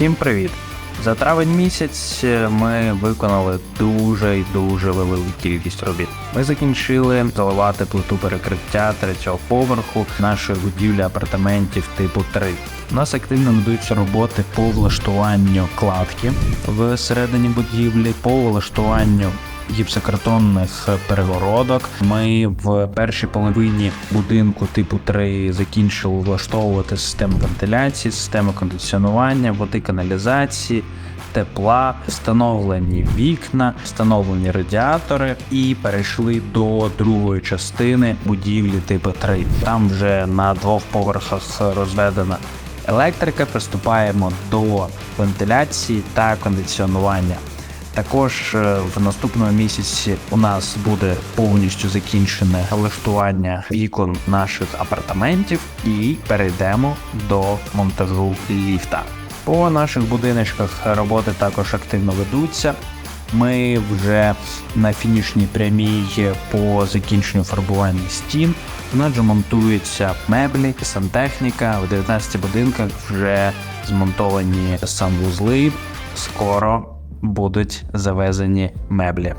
Всім привіт! За травень місяць е, ми виконали дуже й дуже велику кількість робіт. Ми закінчили заливати плиту перекриття третього поверху нашої будівлі апартаментів типу 3. У нас активно ведуться роботи по влаштуванню кладки в середині будівлі, по влаштуванню гіпсокартонних перегородок. Ми в першій половині будинку типу 3 закінчили влаштовувати систему вентиляції, систему кондиціонування, води каналізації. Тепла, встановлені вікна, встановлені радіатори, і перейшли до другої частини будівлі типу 3. Там вже на двох поверхах розведена електрика. Приступаємо до вентиляції та кондиціонування. Також е, в наступному місяці у нас буде повністю закінчене влаштування вікон наших апартаментів, і перейдемо до монтажу ліфта. По наших будиночках роботи також активно ведуться. Ми вже на фінішній прямій по закінченню фарбування стін. У нас монтуються меблі, сантехніка. В 19 будинках вже змонтовані санвузли. Скоро будуть завезені меблі.